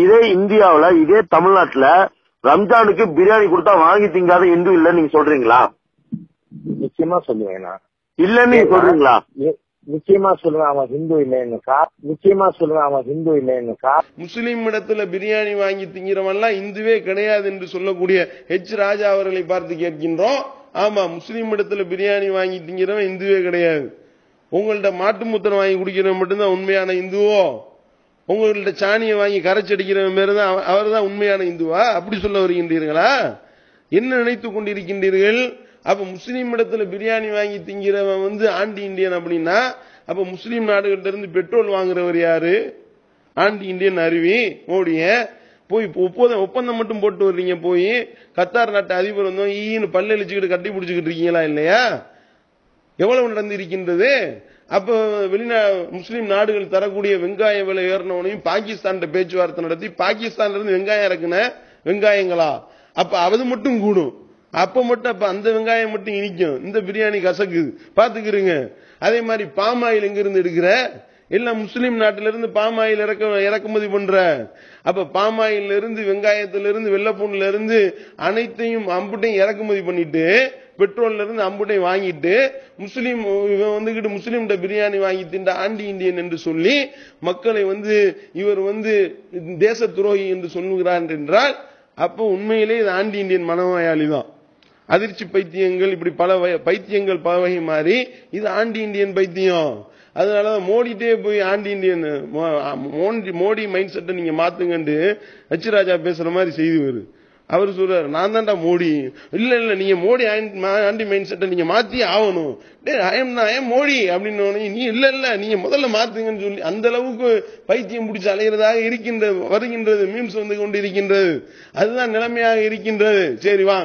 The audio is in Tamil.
இதே இந்தியாவுல இதே தமிழ்நாட்டுல ரம்ஜானுக்கு பிரியாணி கொடுத்தா வாங்கி திங்காத இந்து இல்லன்னு நீங்க சொல்றீங்களா? நிச்சயமா சொல்லுவேன் நான். இல்லன்னு நீங்க சொல்றீங்களா? நிச்சயமா சொல்லுவேன் அவன் ஹிந்து இல்லைன்னு சார் நிச்சயமா சொல்லுவேன் அவன் ஹிந்து இல்லைன்னு சார் முஸ்லிம் இடத்துல பிரியாணி வாங்கி திங்கிறவன்லாம் இந்துவே கிடையாது என்று சொல்லக்கூடிய ஹெச் ராஜா அவர்களை பார்த்து கேட்கின்றோம். ஆமா முஸ்லிம் இடத்துல பிரியாணி வாங்கி திங்கிறவன் இந்துவே கிடையாது. உங்கள்ட்ட மாட்டு முத்திரம் வாங்கி குடிக்கிறவன் மட்டும்தான் உண்மையான இந்துவோ? உங்கள்கிட்ட சாணியை வாங்கி கரைச்சடிக்கிற மாரி தான் அவர் தான் உண்மையான இந்துவா? அப்படி சொல்ல வருகின்றீர்களா? என்ன நினைத்துக் கொண்டிருக்கின்றீர்கள்? அப்ப முஸ்லீம் இடத்துல பிரியாணி வாங்கி திங்கிறவன் வந்து ஆண்டி இந்தியன் அப்படின்னா அப்ப முஸ்லீம் நாடுகள்ட்ட இருந்து பெட்ரோல் வாங்குறவர் யாரு? ஆண்டி இந்தியன் அருவி மோடிய. போய் ஒப்பந்தம் ஒப்பந்தம் மட்டும் போட்டு வர்றீங்க போய் கத்தார் நாட்டு அதிபர் வந்தோம் ஈன்னு பல்லளிச்சுக்கிட்டு கட்டி பிடிச்சுக்கிட்டு இருக்கீங்களா இல்லையா? எவ்வளவு நடந்து இருக்கின்றது அப்ப வெளிநா முஸ்லீம் நாடுகள் தரக்கூடிய வெங்காய விலை ஏறினவனையும் பாகிஸ்தான் பேச்சுவார்த்தை நடத்தி பாகிஸ்தான்ல இருந்து வெங்காயம் இறக்குன வெங்காயங்களா? அப்ப அது மட்டும் கூடும். அப்ப மட்டும் அப்ப அந்த வெங்காயம் மட்டும் இனிக்கும். இந்த பிரியாணி கசக்குது பாத்துக்கிறீங்க. அதே மாதிரி பாமாயில் ஆயில் எங்கிருந்து எடுக்கிற? எல்லாம் முஸ்லீம் நாட்டில இருந்து ஆயில் இறக்க இறக்குமதி பண்ற? அப்ப பாம் இருந்து வெங்காயத்திலிருந்து வெள்ளப்பூண்ல இருந்து அனைத்தையும் அம்புட்டையும் இறக்குமதி பண்ணிட்டு பெட்ரோல்ல இருந்து அம்புட்டையும் வாங்கிட்டு முஸ்லீம் இவன் வந்துகிட்டு முஸ்லீம்கிட்ட பிரியாணி வாங்கி தின்ற ஆண்டி இந்தியன் என்று சொல்லி மக்களை வந்து இவர் வந்து தேச துரோகி என்று சொல்லுகிறார் என்றால் அப்போ உண்மையிலே இது ஆண்டி இந்தியன் மனநோயாளி தான். அதிர்ச்சி பைத்தியங்கள் இப்படி பல வகை- பைத்தியங்கள் பல வகை மாறி இது ஆண்டி இந்தியன் பைத்தியம். அதனாலதான் மோடிட்டே போய் ஆண்டி இந்தியன் மோ- மோடி மோடி மைண்ட் செட்டை நீங்க மாத்துங்கன்ட்டு ஹெச் ராஜா பேசுற மாதிரி செய்தி வருது. அவர் சொல்றாரு நான் தான்டா மோடி. இல்ல இல்ல நீங்க மோடி ஆண்டி மைண்ட் செட்டை நீங்க மாத்தி ஆகணும். டேய் ஐயம் தான் ஐயம் மோடி. அப்படின்னு நீ இல்ல இல்ல நீங்க முதல்ல மாத்துங்கன்னு சொல்லி அந்த அளவுக்கு பைத்தியம் பிடிச்சி அலைகிறதாக இருக்கின்றது வருகின்றது மீம்ஸ் வந்து கொண்டு இருக்கின்றது அதுதான் நிலைமையாக இருக்கின்றது. சரி வா.